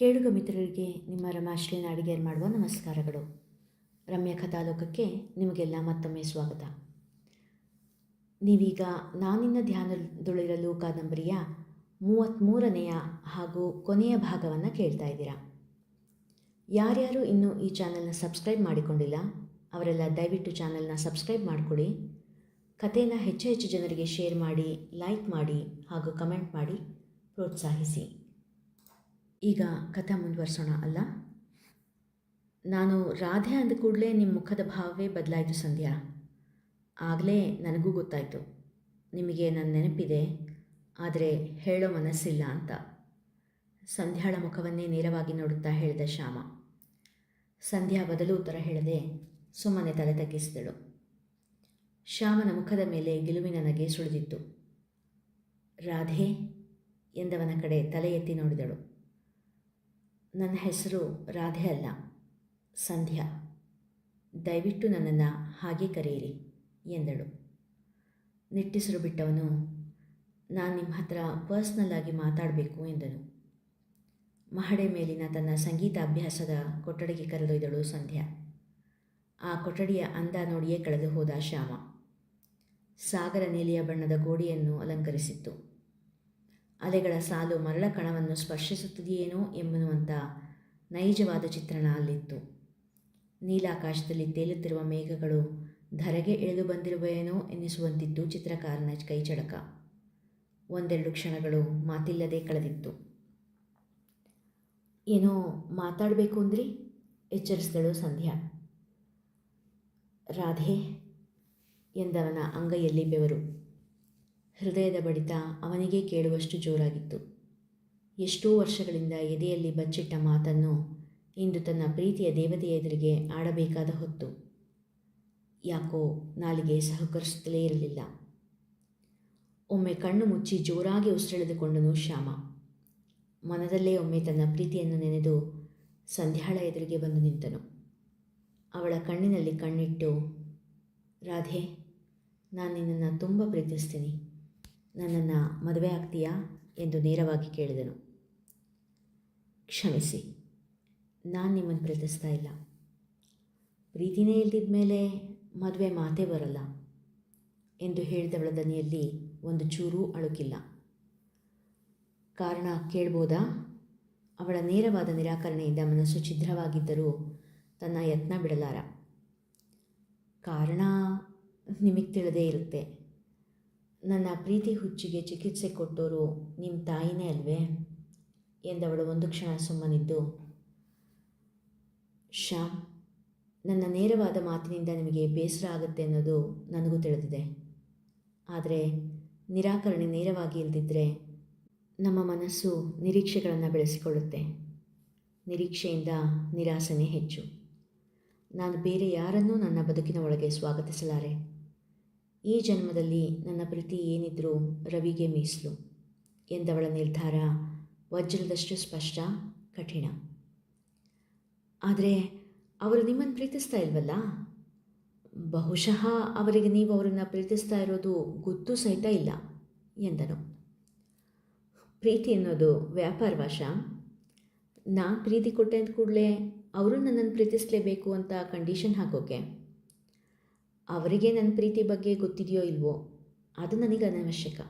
ಕೇಳುಗ ಮಿತ್ರರಿಗೆ ನಿಮ್ಮ ರಮಾಶ್ರೀ ನಾಡಿಗೇರ್ ಮಾಡುವ ನಮಸ್ಕಾರಗಳು. ರಮ್ಯ ಕಥಾಲೋಕಕ್ಕೆ ನಿಮಗೆಲ್ಲ ಮತ್ತೊಮ್ಮೆ ಸ್ವಾಗತ. ನೀವೀಗ ನಾನಿನ್ನ ಧ್ಯಾನದೊಳಿರಲು ಕಾದಂಬರಿಯ ಮೂವತ್ತ್ಮೂರನೆಯ ಹಾಗೂ ಕೊನೆಯ ಭಾಗವನ್ನು ಕೇಳ್ತಾ ಇದ್ದೀರಾ? ಯಾರ್ಯಾರು ಇನ್ನೂ ಈ ಚಾನಲ್ನ ಸಬ್ಸ್ಕ್ರೈಬ್ ಮಾಡಿಕೊಂಡಿಲ್ಲ, ಅವರೆಲ್ಲ ದಯವಿಟ್ಟು ಚಾನಲ್ನ ಸಬ್ಸ್ಕ್ರೈಬ್ ಮಾಡಿಕೊಳ್ಳಿ. ಕಥೆನ ಹೆಚ್ಚು ಹೆಚ್ಚು ಜನರಿಗೆ ಶೇರ್ ಮಾಡಿ, ಲೈಕ್ ಮಾಡಿ ಹಾಗೂ ಕಮೆಂಟ್ ಮಾಡಿ ಪ್ರೋತ್ಸಾಹಿಸಿ. ಈಗ ಕಥೆ ಮುಂದುವರ್ಸೋಣ, ಅಲ್ಲ? ನಾನು ರಾಧೆ ಅಂದ ಕೂಡಲೇ ನಿಮ್ಮ ಮುಖದ ಭಾವವೇ ಬದಲಾಯಿತು ಸಂಧ್ಯಾ. ಆಗಲೇ ನನಗೂ ಗೊತ್ತಾಯಿತು. ನಿಮಗೆ ನನ್ನ ನೆನಪಿದೆ, ಆದರೆ ಹೇಳೋ ಮನಸ್ಸಿಲ್ಲ ಅಂತ. ಸಂಧ್ಯಾಳ ಮುಖವನ್ನೇ ನೇರವಾಗಿ ನೋಡುತ್ತಾ ಹೇಳಿದ ಶ್ಯಾಮ. ಸಂಧ್ಯಾ ಬದಲು ಉತ್ತರ ಹೇಳದೆ ಸುಮ್ಮನೆ ತಲೆ ತಗ್ಗಿಸಿದಳು. ಶ್ಯಾಮನ ಮುಖದ ಮೇಲೆ ಗೆಲುವಿನ ನಗೆ ಸುಳಿದಿತ್ತು. ರಾಧೆ ಎಂದವನ ಕಡೆ ತಲೆ ಎತ್ತಿ ನೋಡಿದಳು. ನನ್ನ ಹೆಸರು ರಾಧೆ ಅಲ್ಲ. ಸಂಧ್ಯಾ. ದಯವಿಟ್ಟು ನನ್ನನ್ನು ಹಾಗೆ ಕರೆಯಿರಿ, ಎಂದಳು. ನಿಟ್ಟಿಸಿರು ಬಿಟ್ಟವನು, ನಾನು ನಿಮ್ಮ ಹತ್ರ ಪರ್ಸ್ನಲ್ ಆಗಿ ಮಾತಾಡಬೇಕು, ಎಂದನು. ಮಹಡೆ ಮೇಲಿನ ತನ್ನ ಸಂಗೀತ ಅಭ್ಯಾಸದ ಕೊಠಡಿಗೆ ಕರೆದೊಯ್ದಳು ಸಂಧ್ಯಾ. ಆ ಕೊಠಡಿಯ ಅಂದ ನೋಡಿಯೇ ಕಳೆದು ಹೋದ ಶ್ಯಾಮ. ಸಾಗರ ನೀಲಿಯ ಬಣ್ಣದ ಗೋಡೆಯನ್ನು ಅಲಂಕರಿಸಿತ್ತು. ಅಲೆಗಳ ಸಾಲು ಮರಳ ಕಣವನ್ನು ಸ್ಪರ್ಶಿಸುತ್ತಿದೆಯೇನೋ ಎಂಬುವಂಥ ನೈಜವಾದ ಚಿತ್ರಣ ಅಲ್ಲಿತ್ತು. ನೀಲಾಕಾಶದಲ್ಲಿ ತೇಲುತ್ತಿರುವ ಮೇಘಗಳು ಧರೆಗೆ ಇಳಿದು ಬಂದಿರುವೆಯೇನೋ ಎನ್ನಿಸುವಂತಿತ್ತು ಚಿತ್ರಕಾರನ ಕೈಚಳಕ. ಒಂದೆರಡು ಕ್ಷಣಗಳು ಮಾತಿಲ್ಲದೆ ಕಳೆದಿತ್ತು. ಏನೋ ಮಾತಾಡಬೇಕು ಅಂದ್ರಿ? ಎಚ್ಚರಿಸಿದಳು ಸಂಧ್ಯಾ. ರಾಧೆ ಎಂದವನ ಅಂಗೈಯಲ್ಲಿ ಬೆವರು. ಹೃದಯದ ಬಡಿತ ಅವನಿಗೆ ಕೇಳುವಷ್ಟು ಜೋರಾಗಿತ್ತು. ಎಷ್ಟೋ ವರ್ಷಗಳಿಂದ ಎದೆಯಲ್ಲಿ ಬಚ್ಚಿಟ್ಟ ಮಾತನ್ನು ಇಂದು ತನ್ನ ಪ್ರೀತಿಯ ದೇವತೆಯ ಎದುರಿಗೆ ಆಡಬೇಕಾದ ಹೊತ್ತು. ಯಾಕೋ ನಾಲಿಗೆ ಸಹಕರಿಸುತ್ತಲೇ ಇರಲಿಲ್ಲ. ಒಮ್ಮೆ ಕಣ್ಣು ಮುಚ್ಚಿ ಜೋರಾಗಿ ಉಸಿರೆಳೆದುಕೊಂಡನು ಶ್ಯಾಮ. ಮನದಲ್ಲೇ ಒಮ್ಮೆ ತನ್ನ ಪ್ರೀತಿಯನ್ನು ನೆನೆದು ಸಂಧ್ಯಾಳ ಎದುರಿಗೆ ಬಂದು ನಿಂತನು. ಅವಳ ಕಣ್ಣಿನಲ್ಲಿ ಕಣ್ಣಿಟ್ಟು, ರಾಧೆ, ನಾನು ನಿನ್ನನ್ನು ತುಂಬ ಪ್ರೀತಿಸ್ತೀನಿ. ನನ್ನನ್ನು ಮದುವೆ ಆಗ್ತೀಯಾ ಎಂದು ನೇರವಾಗಿ ಕೇಳಿದನು. ಕ್ಷಮಿಸಿ, ನಾನು ನಿಮ್ಮನ್ನು ಪ್ರೀತಿಸ್ತಾ ಇಲ್ಲ. ಪ್ರೀತಿನೇ ಇಲ್ದಿದ ಮೇಲೆ ಮದುವೆ ಮಾತೇ ಬರಲ್ಲ ಎಂದು ಹೇಳಿದವಳ ದನಿಯಲ್ಲಿ ಒಂದು ಚೂರೂ ಅಳುಕಿಲ್ಲ. ಕಾರಣ ಕೇಳ್ಬೋದಾ? ಅವಳ ನೇರವಾದ ನಿರಾಕರಣೆಯಿಂದ ಮನಸ್ಸು ಛಿದ್ರವಾಗಿದ್ದರೂ ತನ್ನ ಯತ್ನ ಬಿಡಲಾರ. ಕಾರಣ ನಿಮಗೆ ತಿಳಿದೇ ಇರುತ್ತೆ. ನನ್ನ ಪ್ರೀತಿ ಹುಚ್ಚಿಗೆ ಚಿಕಿತ್ಸೆ ಕೊಟ್ಟೋರು ನಿಮ್ಮ ತಾಯಿನೇ ಅಲ್ವೇ? ಎಂದವಳು ಒಂದು ಕ್ಷಣ ಸುಮ್ಮನಿದ್ದು. ಶ್ಯಾಮ್, ನನ್ನ ನೇರವಾದ ಮಾತಿನಿಂದ ನಿಮಗೆ ಬೇಸರ ಆಗುತ್ತೆ ಅನ್ನೋದು ನನಗೂ ತಿಳಿದಿದೆ. ಆದರೆ ನಿರಾಕರಣೆ ನೇರವಾಗಿ ಇಲ್ದಿದ್ದರೆ ನಮ್ಮ ಮನಸ್ಸು ನಿರೀಕ್ಷೆಗಳನ್ನು ಬೆಳೆಸಿಕೊಳ್ಳುತ್ತೆ. ನಿರೀಕ್ಷೆಯಿಂದ ನಿರಾಸನೆ ಹೆಚ್ಚು. ನಾನು ಬೇರೆ ಯಾರನ್ನೂ ನನ್ನ ಬದುಕಿನ ಒಳಗೆ ಸ್ವಾಗತಿಸಲಾರೆ. ಈ ಜನ್ಮದಲ್ಲಿ ನನ್ನ ಪ್ರೀತಿ ಏನಿದ್ರೂ ರವಿಗೆ ಮೀಸಲು ಎಂದವಳ ನಿರ್ಧಾರ ವಜ್ರದಷ್ಟು ಸ್ಪಷ್ಟ, ಕಠಿಣ. ಆದರೆ ಅವರು ನಿಮ್ಮನ್ನು ಪ್ರೀತಿಸ್ತಾ ಇಲ್ವಲ್ಲ? ಬಹುಶಃ ಅವರಿಗೆ ನೀವು ಅವರನ್ನು ಪ್ರೀತಿಸ್ತಾ ಇರೋದು ಗೊತ್ತೂ ಸಹಿತ ಇಲ್ಲ, ಎಂದನು. ಪ್ರೀತಿ ಅನ್ನೋದು ವ್ಯಾಪಾರ ವಶ. ನಾನು ಪ್ರೀತಿ ಕೊಟ್ಟೆ ಅಂದ ಕೂಡಲೇ ಅವರು ನನ್ನನ್ನು ಪ್ರೀತಿಸಲೇಬೇಕು ಅಂತ ಕಂಡೀಷನ್ ಹಾಕೋಕೆ. ಅವರಿಗೆ ನನ್ನ ಪ್ರೀತಿ ಬಗ್ಗೆ ಗೊತ್ತಿದೆಯೋ ಇಲ್ವೋ, ಅದು ನನಗೆ ಅನವಶ್ಯಕ.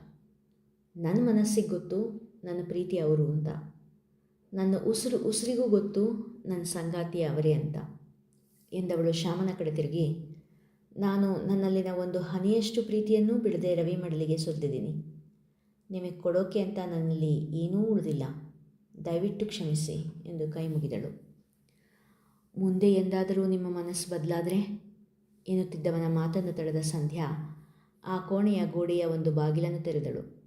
ನನ್ನ ಮನಸ್ಸಿಗೆ ಗೊತ್ತು ನನ್ನ ಪ್ರೀತಿ ಅವರು ಅಂತ. ನನ್ನ ಉಸಿರು, ಉಸಿರಿಗೂ ಗೊತ್ತು ನನ್ನ ಸಂಗಾತಿ ಅವರೇ ಅಂತ. ಎಂದವಳು ಶ್ಯಾಮನ ಕಡೆ ತಿರುಗಿ, ನಾನು ನನ್ನಲ್ಲಿನ ಒಂದು ಹನಿಯಷ್ಟು ಪ್ರೀತಿಯನ್ನು ಬಿಡದೆ ರವಿ ಮಡಲಿಗೆ ಸುರಿದಿದ್ದೀನಿ ನಿಮಗೆ ಕೊಡೋಕೆ ಅಂತ ನನ್ನಲ್ಲಿ ಏನೂ ಉಳಿದಿಲ್ಲ. ದಯವಿಟ್ಟು ಕ್ಷಮಿಸಿ ಎಂದು ಕೈ ಮುಗಿದಳು. ಮುಂದೆ ಎಂದಾದರೂ ನಿಮ್ಮ ಮನಸ್ಸು ಬದಲಾದರೆ? ಎನ್ನುತ್ತಿದ್ದವನ ಮಾತನ್ನು ತಡೆದ ಸಂಧ್ಯಾ ಆ ಕೋಣೆಯ ಗೋಡೆಯ ಒಂದು ಬಾಗಿಲನ್ನು ತೆರೆದಳು.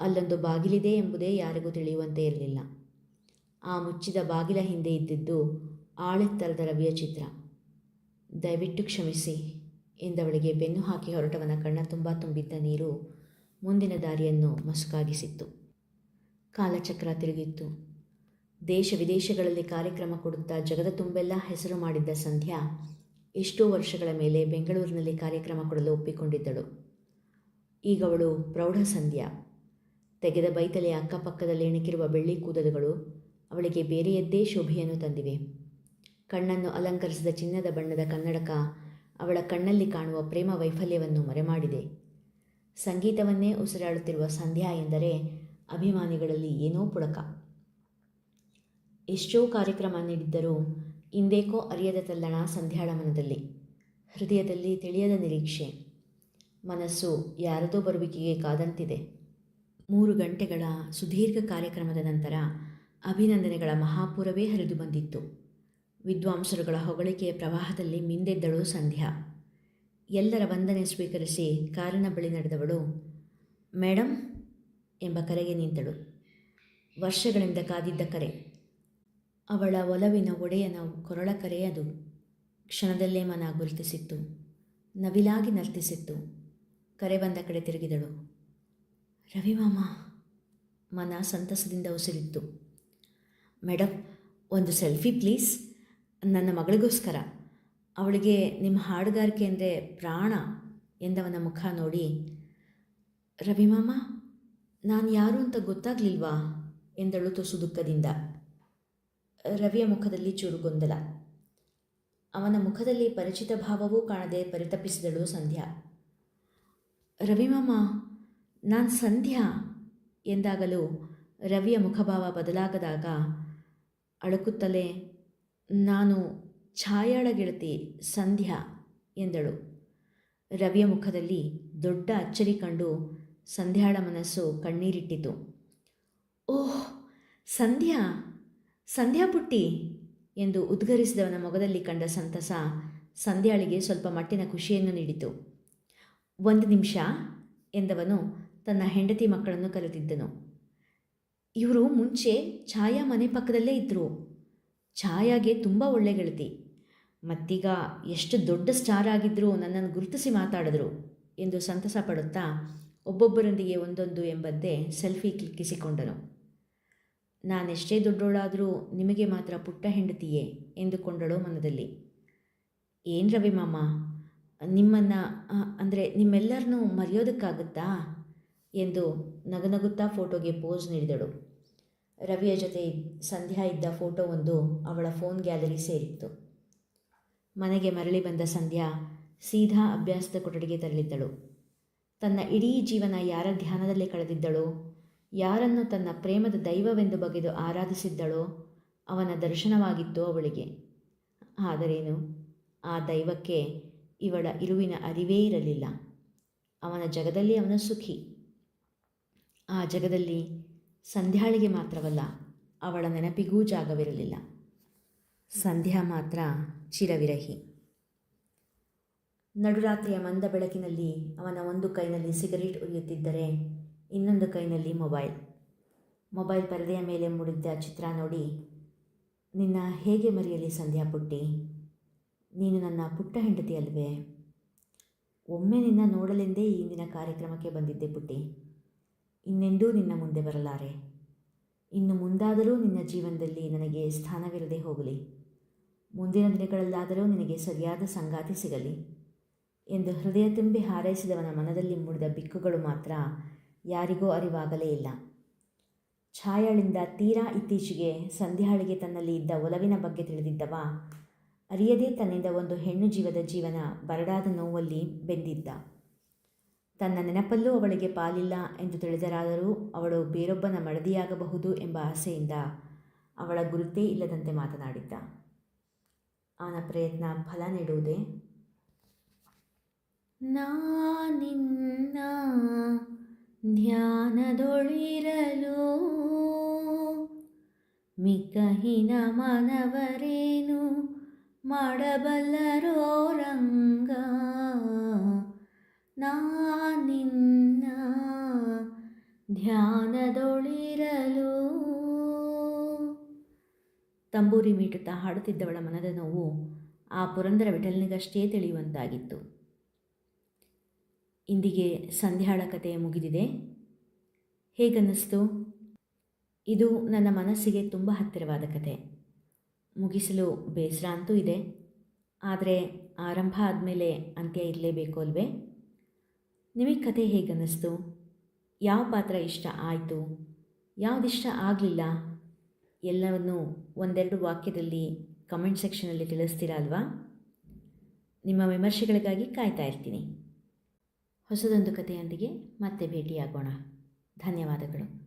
ಅಲ್ಲೊಂದು ಬಾಗಿಲಿದೆ ಎಂಬುದೇ ಯಾರಿಗೂ ತಿಳಿಯುವಂತೆ ಇರಲಿಲ್ಲ. ಆ ಮುಚ್ಚಿದ ಬಾಗಿಲ ಹಿಂದೆ ಇದ್ದಿದ್ದು ಆಳೆತ್ತರದ ರವಿಯ ಚಿತ್ರ. ದಯವಿಟ್ಟು ಕ್ಷಮಿಸಿ ಎಂದವಳಿಗೆ ಬೆನ್ನು ಹಾಕಿ ಹೊರಟವನ ಕಣ್ಣ ತುಂಬ ತುಂಬಿದ್ದ ನೀರು ಮುಂದಿನ ದಾರಿಯನ್ನು ಮಸುಕಾಗಿಸಿತ್ತು. ಕಾಲಚಕ್ರ ತಿರುಗಿತ್ತು. ದೇಶ ವಿದೇಶಗಳಲ್ಲಿ ಕಾರ್ಯಕ್ರಮ ಕೊಡುತ್ತಾ ಜಗದ ತುಂಬೆಲ್ಲ ಹೆಸರು ಮಾಡಿದ್ದ ಸಂಧ್ಯಾ ಎಷ್ಟೋ ವರ್ಷಗಳ ಮೇಲೆ ಬೆಂಗಳೂರಿನಲ್ಲಿ ಕಾರ್ಯಕ್ರಮ ಕೊಡಲು ಒಪ್ಪಿಕೊಂಡಿದ್ದಳು. ಈಗ ಅವಳು ಪ್ರೌಢ ಸಂಧ್ಯಾ. ತೆಗೆದ ಬೈತಲೆಯ ಅಕ್ಕಪಕ್ಕದಲ್ಲಿ ಇಣುಕಿರುವ ಬೆಳ್ಳಿ ಕೂದಲುಗಳು ಅವಳಿಗೆ ಬೇರೆಯದ್ದೇ ಶೋಭೆಯನ್ನು ತಂದಿವೆ. ಕಣ್ಣನ್ನು ಅಲಂಕರಿಸಿದ ಚಿನ್ನದ ಬಣ್ಣದ ಕನ್ನಡಕ ಅವಳ ಕಣ್ಣಲ್ಲಿ ಕಾಣುವ ಪ್ರೇಮ ವೈಫಲ್ಯವನ್ನು ಮರೆಮಾಡಿದೆ. ಸಂಗೀತವನ್ನೇ ಉಸಿರಾಡುತ್ತಿರುವ ಸಂಧ್ಯಾ ಎಂದರೆ ಅಭಿಮಾನಿಗಳಲ್ಲಿ ಏನೋ ಪುಳಕ. ಎಷ್ಟೋ ಕಾರ್ಯಕ್ರಮ ನೀಡಿದ್ದರೂ ಇಂದೇಕೋ ಅರಿಯದ ತಲ್ಲಣ ಸಂಧ್ಯಾಳ ಮನದಲ್ಲಿ. ಹೃದಯದಲ್ಲಿ ತಿಳಿಯದ ನಿರೀಕ್ಷೆ. ಮನಸ್ಸು ಯಾರದೋ ಬರುವಿಕೆಗೆ ಕಾದಂತಿದೆ. ಮೂರು ಗಂಟೆಗಳ ಸುದೀರ್ಘ ಕಾರ್ಯಕ್ರಮದ ನಂತರ ಅಭಿನಂದನೆಗಳ ಮಹಾಪುರವೇ ಹರಿದು ಬಂದಿತ್ತು. ವಿದ್ವಾಂಸರುಗಳ ಹೊಗಳಿಕೆಯ ಪ್ರವಾಹದಲ್ಲಿ ಮಿಂದೆದ್ದಳು ಸಂಧ್ಯಾ. ಎಲ್ಲರ ವಂದನೆ ಸ್ವೀಕರಿಸಿ ಕಾರಿನ ಬಳಿ ನಡೆದವಳು ಮೇಡಮ್ ಎಂಬ ಕರೆಗೆ ನಿಂತಳು. ವರ್ಷಗಳಿಂದ ಕಾದಿದ್ದ ಕರೆ. ಅವಳ ಒಲವಿನ ಒಡೆಯನ ಕೊರಳ ಕರೆಯದು ಕ್ಷಣದಲ್ಲೇ ಮನ ಗುರುತಿಸಿತ್ತು. ನವಿಲಾಗಿ ನರ್ತಿಸಿತ್ತು. ಕರೆ ಬಂದ ಕಡೆ ತಿರುಗಿದಳು. ರವಿಮಾಮ ಮನ ಸಂತಸದಿಂದ ಉಸಿರಿತ್ತು. ಮೇಡಮ್ ಒಂದು ಸೆಲ್ಫಿ ಪ್ಲೀಸ್. ನನ್ನ ಮಗಳಿಗೋಸ್ಕರ. ಅವಳಿಗೆ ನಿಮ್ಮ ಹಾಡುಗಾರಿಕೆ ಅಂದರೆ ಪ್ರಾಣ, ಎಂದವನ ಮುಖ ನೋಡಿ. ರವಿಮಾಮ ನಾನು ಯಾರು ಅಂತ ಗೊತ್ತಾಗಲಿಲ್ವಾ? ಎಂದಳು ತುಸು ದುಃಖದಿಂದ. ರವಿಯ ಮುಖದಲ್ಲಿ ಚೂರು ಗೊಂದಲ. ಅವನ ಮುಖದಲ್ಲಿ ಪರಿಚಿತ ಭಾವವೂ ಕಾಣದೆ ಪರಿತಪಿಸಿದಳು ಸಂಧ್ಯಾ. ರವಿಮಾಮ ನಾನು ಸಂಧ್ಯಾ ಎಂದಾಗಲೂ ರವಿಯ ಮುಖಭಾವ ಬದಲಾಗದಾಗ ಅಳುಕುತ್ತಲೇ, ನಾನು ಛಾಯಾಳ ಗೆಳತಿ ಸಂಧ್ಯಾ ಎಂದಳು. ರವಿಯ ಮುಖದಲ್ಲಿ ದೊಡ್ಡ ಅಚ್ಚರಿ ಕಂಡು ಸಂಧ್ಯಾಳ ಮನಸ್ಸು ಕಣ್ಣೀರಿಟ್ಟಿತು. ಓಹ್, ಸಂಧ್ಯಾ! ಸಂಧ್ಯಾ ಪುಟ್ಟಿ ಎಂದು ಉದ್ಗರಿಸಿದವನ ಮೊಗದಲ್ಲಿ ಕಂಡ ಸಂತಸ ಸಂಧ್ಯಾಳಿಗೆ ಸ್ವಲ್ಪ ಮಟ್ಟಿನ ಖುಷಿಯನ್ನು ನೀಡಿತು. ಒಂದು ನಿಮಿಷ ಎಂದವನು ತನ್ನ ಹೆಂಡತಿ ಮಕ್ಕಳನ್ನು ಕರೆದಿದ್ದನು. ಇವರು ಮುಂಚೆ ಛಾಯಾ ಮನೆ ಪಕ್ಕದಲ್ಲೇ ಇದ್ದರು ಛಾಯಾಗೆ ತುಂಬ ಒಳ್ಳೆ ಗೆಳತಿ. ಮತ್ತೀಗ ಎಷ್ಟು ದೊಡ್ಡ ಸ್ಟಾರ್ ಆಗಿದ್ದರೂ ನನ್ನನ್ನು ಗುರುತಿಸಿ ಮಾತಾಡಿದ್ರು ಎಂದು ಸಂತಸ ಪಡುತ್ತಾ ಒಬ್ಬೊಬ್ಬರೊಂದಿಗೆ ಒಂದೊಂದು ಎಂಬಂತೆ ಸೆಲ್ಫಿ ಕ್ಲಿಕ್ಕಿಸಿಕೊಂಡನು ನಾನೆಷ್ಟೇ ದೊಡ್ಡೋಳಾದರೂ ನಿಮಗೆ ಮಾತ್ರ ಪುಟ್ಟ ಹೆಂಡತಿಯೇ ಎಂದುಕೊಂಡಳು ಮನದಲ್ಲಿ. ಏನು ರವಿ ಮಾಮ? ನಿಮ್ಮನ್ನು ಅಂದರೆ ನಿಮ್ಮೆಲ್ಲರನ್ನೂ ಮರೆಯೋದಕ್ಕಾಗುತ್ತಾ? ಎಂದು ನಗನಗುತ್ತಾ ಫೋಟೋಗೆ ಪೋಸ್ ನೀಡಿದಳು. ರವಿಯ ಜೊತೆ ಸಂಧ್ಯಾ ಇದ್ದ ಫೋಟೋ ಒಂದು ಅವಳ ಫೋನ್ ಗ್ಯಾಲರಿ ಸೇರಿತ್ತು. ಮನೆಗೆ ಮರಳಿ ಬಂದ ಸಂಧ್ಯಾ ಸೀದಾ ಅಭ್ಯಾಸದ ಕೊಠಡಿಗೆ ತೆರಳಿದ್ದಳು. ತನ್ನ ಇಡೀ ಜೀವನ ಯಾರ ಧ್ಯಾನದಲ್ಲಿ ಕಳೆದಿದ್ದಳೋ? ಯಾರನ್ನು ತನ್ನ ಪ್ರೇಮದ ದೈವವೆಂದು ಬಗೆದು ಆರಾಧಿಸಿದ್ದಳೋ ಅವನ ದರ್ಶನವಾಗಿತ್ತು ಅವಳಿಗೆ. ಆದರೇನು? ಆ ದೈವಕ್ಕೆ ಇವಳ ಇರುವಿನ ಅರಿವೇ ಇರಲಿಲ್ಲ. ಅವನ ಜಗದಲ್ಲಿ ಅವನ ಸುಖಿ. ಆ ಜಗದಲ್ಲಿ ಸಂಧ್ಯಾಳಿಗೆ ಮಾತ್ರವಲ್ಲ, ಅವಳ ನೆನಪಿಗೂ ಜಾಗವಿರಲಿಲ್ಲ. ಸಂಧ್ಯಾ ಮಾತ್ರ ಚಿರವಿರಹಿ. ನಡುರಾತ್ರಿಯ ಮಂದ ಬೆಳಕಿನಲ್ಲಿ ಅವನ ಒಂದು ಕೈನಲ್ಲಿ ಸಿಗರೇಟ್ ಉರಿಯುತ್ತಿದ್ದರೆ ಇನ್ನೊಂದು ಕೈನಲ್ಲಿ ಮೊಬೈಲ್. ಮೊಬೈಲ್ ಪರದೆಯ ಮೇಲೆ ಮೂಡಿದ್ದ ಚಿತ್ರ ನೋಡಿ, ನಿನ್ನ ಹೇಗೆ ಮರೆಯಲಿ ಸಂಧ್ಯಾ ಪುಟ್ಟಿ? ನೀನು ನನ್ನ ಪುಟ್ಟ ಹೆಂಡತಿ ಅಲ್ವೇ? ಒಮ್ಮೆ ನಿನ್ನ ನೋಡಲೆಂದೇ ಇಂದಿನ ಕಾರ್ಯಕ್ರಮಕ್ಕೆ ಬಂದಿದ್ದೆ ಪುಟ್ಟಿ. ಇನ್ನೆಂದೂ ನಿನ್ನ ಮುಂದೆ ಬರಲಾರೆ. ಇನ್ನು ಮುಂದಾದರೂ ನಿನ್ನ ಜೀವನದಲ್ಲಿ ನನಗೆ ಸ್ಥಾನವಿರದೆ ಹೋಗಲಿ. ಮುಂದಿನ ದಿನಗಳಲ್ಲಾದರೂ ನಿನಗೆ ಸರಿಯಾದ ಸಂಗಾತಿ ಸಿಗಲಿ. ಎಂದು ಹೃದಯ ತುಂಬಿ ಹಾರೈಸಿದವನ ಮನದಲ್ಲಿ ಮೂಡಿದ ಬಿಕ್ಕುಗಳು ಮಾತ್ರ ಯಾರಿಗೂ ಅರಿವಾಗಲೇ ಇಲ್ಲ. ಛಾಯಾಳಿಂದ ತೀರಾ ಇತ್ತೀಚೆಗೆ ಸಂಧ್ಯಾಳಿಗೆ ತನ್ನಲ್ಲಿ ಇದ್ದ ಒಲವಿನ ಬಗ್ಗೆ ತಿಳಿದಿದ್ದವ, ಅರಿಯದೇ ತನ್ನಿಂದ ಒಂದು ಹೆಣ್ಣು ಜೀವದ ಜೀವನ ಬರಡಾದ ನೋವಲ್ಲಿ ಬೆಂದಿದ್ದ. ತನ್ನ ನೆನಪಲ್ಲೂ ಅವಳಿಗೆ ಪಾಲಿಲ್ಲ ಎಂದು ತಿಳಿದರಾದರೂ ಅವಳು ಬೇರೊಬ್ಬನ ಮಡದಿಯಾಗಬಹುದು ಎಂಬ ಆಸೆಯಿಂದ ಅವಳ ಗುರುತೇ ಇಲ್ಲದಂತೆ ಮಾತನಾಡಿದ್ದ. ಅವನ ಪ್ರಯತ್ನ ಫಲ ನೀಡುವುದೇ? ನಾನಿನ್ನ ಧ್ಯಾನದೊಳಿರಲು ಮಿಕಹಿನ ಮನವರೇನು ಮಾಡಬಲ್ಲರೋ ರಂಗ? ನಾನಿನ್ನ ಧ್ಯಾನದೊಳಿರಲು ತಂಬೂರಿ ಮೀಟುತ್ತಾ ಹಾಡುತ್ತಿದ್ದವಳ ಮನದ ನೋವು ಆ ಪುರಂದರ ವಿಠಲನಿಗಷ್ಟೇ ತಿಳಿಯುವಂತಾಗಿತ್ತು. ಇಂದಿಗೆ ಸಂಧ್ಯಾಳ ಕತೆ ಮುಗಿದಿದೆ. ಹೇಗನ್ನಿಸ್ತು? ಇದು ನನ್ನ ಮನಸ್ಸಿಗೆ ತುಂಬ ಹತ್ತಿರವಾದ ಕತೆ. ಮುಗಿಸಲು ಬೇಸರ ಅಂತೂ ಇದೆ. ಆದರೆ ಆರಂಭ ಆದಮೇಲೆ ಅಂತ್ಯ ಇರಲೇಬೇಕು ಅಲ್ವೇ? ನಿಮಗೆ ಕತೆ ಹೇಗನ್ನಿಸ್ತು? ಯಾವ ಪಾತ್ರ ಇಷ್ಟ ಆಯಿತು? ಯಾವುದಿಷ್ಟ ಆಗಲಿಲ್ಲ? ಎಲ್ಲವನ್ನು ಒಂದೆರಡು ವಾಕ್ಯದಲ್ಲಿ ಕಮೆಂಟ್ ಸೆಕ್ಷನಲ್ಲಿ ತಿಳಿಸ್ತೀರಾ ಅಲ್ವಾ? ನಿಮ್ಮ ವಿಮರ್ಶೆಗಳಿಗಾಗಿ ಕಾಯ್ತಾ ಇರ್ತೀನಿ. ಹೊಸದೊಂದು ಕಥೆಯೊಂದಿಗೆ ಮತ್ತೆ ಭೇಟಿಯಾಗೋಣ. ಧನ್ಯವಾದಗಳು.